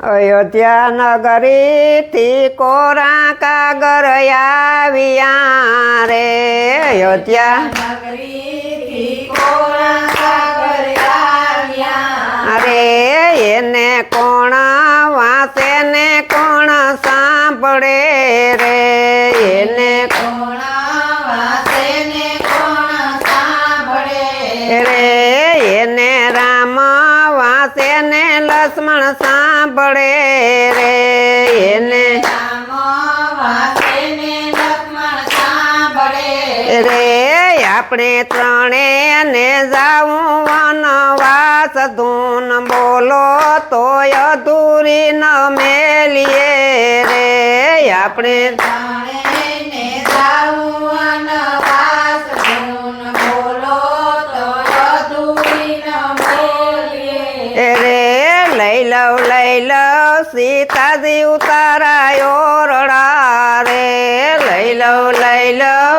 અયોધ્યા નગરીથી કોરા કાગર આવ્યા રે અયોધ્યા. અરે એને કોણ વાંચે ને કોણ સાંભળે રે એને લક્ષ્મણ સાંભળે રે એને. ને રે આપણે ત્રણે ને જાવું વનવાસ ધૂન બોલો તોય અધૂરી ન મેલીએ રે. આપણે ત્રણેયને જાવું વનવાસ, ધૂન બોલો તો અધૂરી ન બોલીએ. રે લઈ લ, સીતાજી ઉતારાયો રડા રે લઈ લો, લઈ રડારે.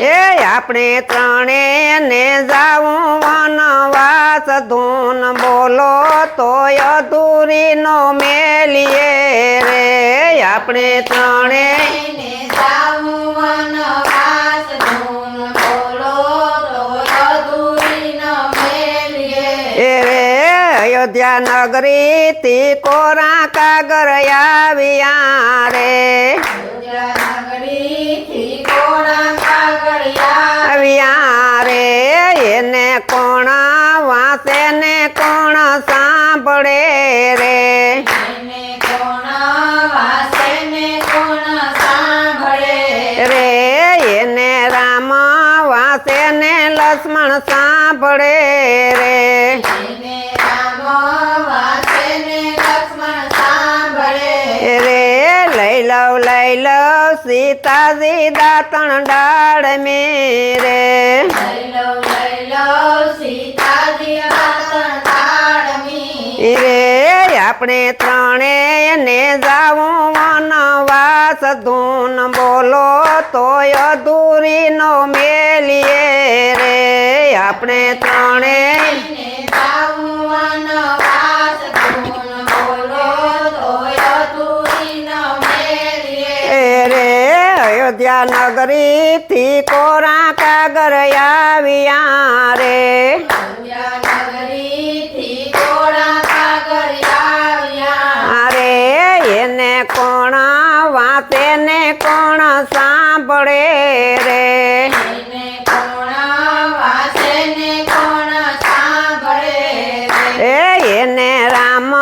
એ આપણે ત્રણે ને જાવું વનવાસ ધૂન બોલો, તોય અધૂરી નો મેલીએ રે આપણે ત્રણે એને જાવું વનવાસ, ધૂન બોલો તો અધૂરી ન મેલીએ. એ રે અયોધ્યા નગરી થી કોરા કાગર આવ્યા રે. આવ્યા રે. એને કોણ વાંચે ને કોણ સાંભળે રે? લક્ષ્મણ સાંભળે રે. રે લઈ લવ લઈ લવ સીતાજી દાતણ ડાળ મે રે રે આપણે ત્રણે ને જાવું વનવાસ ધૂન બોલો તોય અધૂરી નો મેલીએ રે. આપણે ત્રણે અયોધ્યા નગરી થી કોરા કાગર આવ્યા રે નગરીથી કોળા કાગળિયા અરે એને કોણ વાંચે ને કોણ સાંભળે રે? વાસે એ એને રામ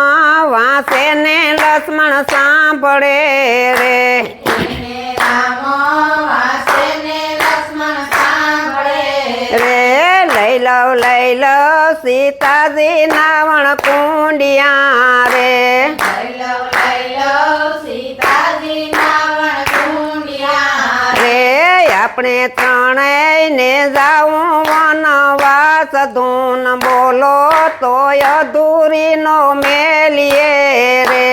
વાંચે ને લક્ષ્મણ સાંભળે રે. એને રામ વાસે ને લક્ષ્મણ સાંભળે રે. લઈ લવ લઈ લવ સીતાજી નાવણ કુંડિયા રે. લઈ લો લઈ સીતાજી નાવણ કુંડિયા રે આપણે ત્રણેય ને જાઉં વનવાસ ધૂન બોલો તોય અધૂરી નો મેલીએ રે.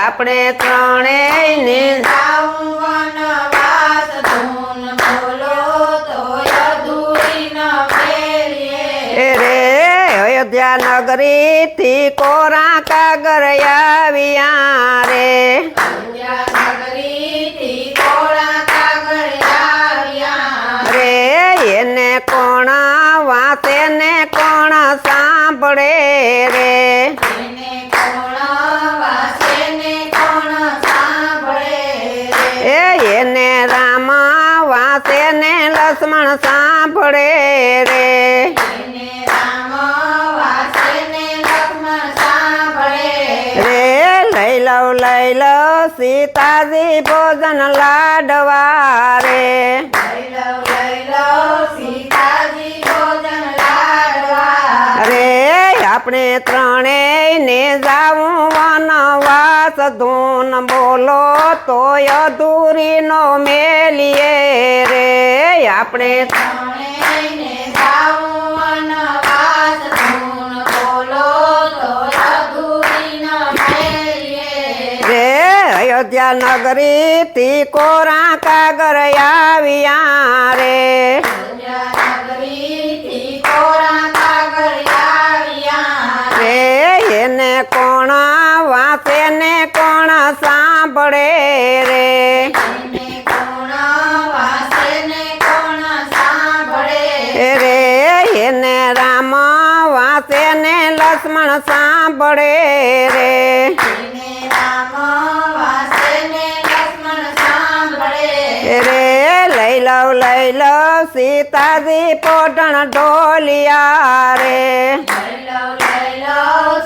આપણે ત્રણેય ને જાઉં વનવાસ ધૂન બોલો તોય અધૂરી નો મેલીએ રે. અયોધ્યા નગરી થી કોરા કાગર આવ્યા રે સાંભળે રે. એને રામ વાસે ને લક્ષ્મણ સાંભળે રે. લઈ લવ સીતાજી ભોજન લાડવા રે. લઈ લો લો સીતાજી લાડવા રે આપણે ત્રણેય ને જાવું વનવાસ ધૂન બોલો તોય અધૂરી નો મેલીએ રે. આપણે તો અયોધ્યા નગરી તી કોરા કાગર આવ્યા રે રે. વાસે રે એને રામ વાંચે ને લક્ષ્મણ સાંભળે રે. એને રામ વાસે ને લક્ષ્મણ સાંભળે. રે લઈ લવ લઈ લવ સીતાજી પોટણ ઢોલિયા રે. લઈ લો લઈ લો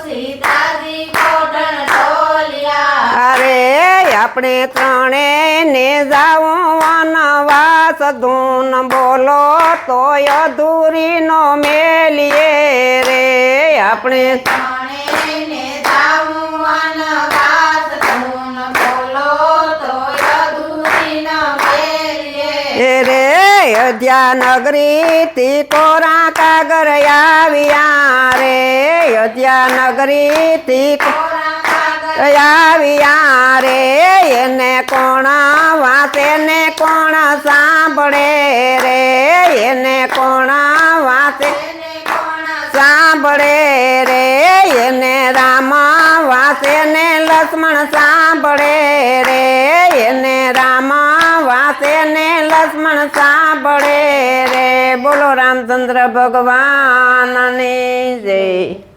સીતાજી ઢોલિયા અરે આપણે ત્રણે ને જાઓ વનવાસ ધૂન બોલો તોય અધૂરી નો મેલીએ રે. આપણે રે અયોધ્યા નગરી થી કોરા કાગર આવ્યા રે. અયોધ્યાનગરી નગરી થી કોરા આવ્યા રે એને કોણ વાંચે ને કોણ સાંભળે રે? એને કોણ કોણ સાંભળે રે? એને રામ વાંચે ને લક્ષ્મણ સાંભળે રે? એને રામ વાંચે ને લક્ષ્મણ સાંભળે રે? બોલો રામચંદ્ર ભગવાનની જય.